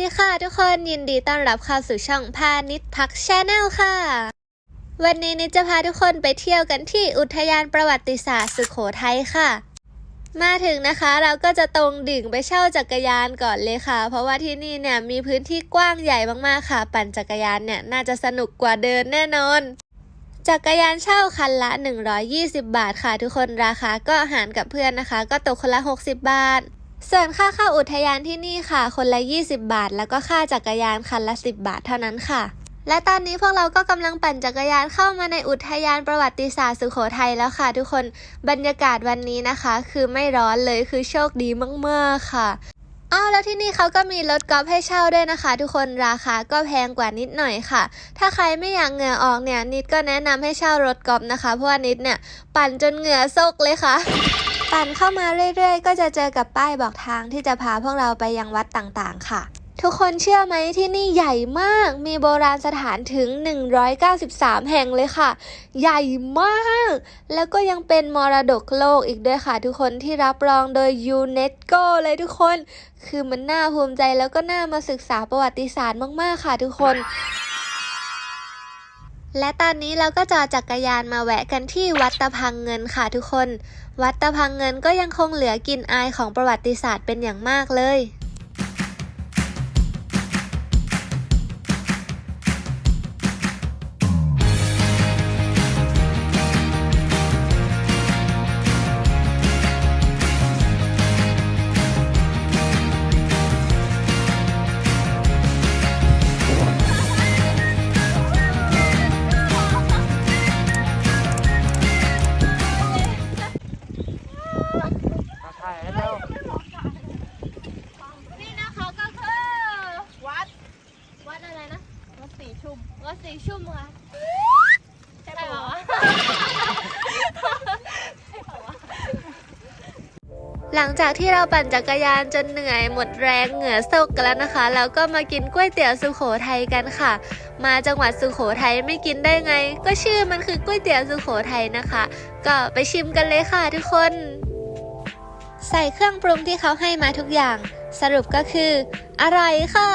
ดีคนยินดีต้อนรับเข้าสู่ช่องพาณิชย์พักชาแนลค่ะ วันนี้นิดจะพาทุกคนไปเที่ยวกันที่อุทยานประวัติศาสตร์สุขโขทัยค่ะ มาถึงนะคะเราก็จะตรงดิ่งไปเช่าจักรยานก่อนเลยค่ะ เพราะว่าที่นี่เนี่ยมีพื้นที่กว้างใหญ่มากๆค่ะ ปั่นจักรยานเนี่ยน่าจะสนุกกว่าเดินแน่นอนจักรยานเช่าคันละ 120 บาทค่ะ ทุกคนราคาก็หารกับเพื่อนนะคะ ก็ตกคนละ 60 บาท ส่วนค่าเข้าอุทยานที่นี่ค่ะ คนละ 20 บาท แล้วก็ค่าจักรยานคันละ 10 บาทเท่านั้นค่ะ และตอนนี้พวกเราก็กำลังปั่นจักรยานเข้ามาในอุทยานประวัติศาสตร์สุโขทัยแล้วค่ะ ทุกคนบรรยากาศวันนี้นะคะ คือไม่ร้อนเลยคือโชคดีมากๆค่ะอ้าวแล้วที่นี่เขาก็มีรถกอล์ฟให้เช่าด้วยนะคะ ทุกคนราคาก็แพงกว่านิดหน่อยค่ะ ถ้าใครไม่อยากเหงื่อออกเนี่ยนิดก็แนะนำให้เช่ารถกอล์ฟนะคะเพราะว่านิดเนี่ยปั่นจนเหงื่อซกเลยค่ะ ปั่นเข้ามาเรื่อยๆ ก็จะเจอกับป้ายบอกทางที่จะพาพวกเราไปยังวัดต่างๆ ค่ะ ทุกคนเชื่อไหมที่นี่ใหญ่มาก มีโบราณสถานถึง 193 แห่งเลยค่ะ ใหญ่มาก แล้วก็ยังเป็นมรดกโลกอีกด้วยค่ะ ทุกคนที่รับรองโดยยูเนสโกเลยทุกคน คือมันน่าภูมิใจแล้วก็น่ามาศึกษาประวัติศาสตร์มากๆค่ะ ทุกคน และตอนนี้เราก็จอจักรยานมาแวะกันที่วัดตะพังเงินค่ะทุกคน วัดตะพังเงินก็ยังคงเหลือกลิ่นอายของประวัติศาสตร์เป็นอย่างมากเลย สีชุมวัดสีชุ่มค่ะใช่ปะวะหลังจากที่เราปั่นจักรยานจนเหนื่อยหมดแรงเหงื่อซกกันแล้วนะคะเราก็มากินก๋วยเตี๋ยวสุโขทัยกันค่ะ มาจังหวัดสุโขทัยไม่กินได้ไง ก็ชื่อมันคือก๋วยเตี๋ยวสุโขทัยนะคะ ก็ไปชิมกันเลยค่ะทุกคน ใส่เครื่องปรุงที่เขาให้มาทุกอย่าง สรุปก็คือ อร่อยค่ะ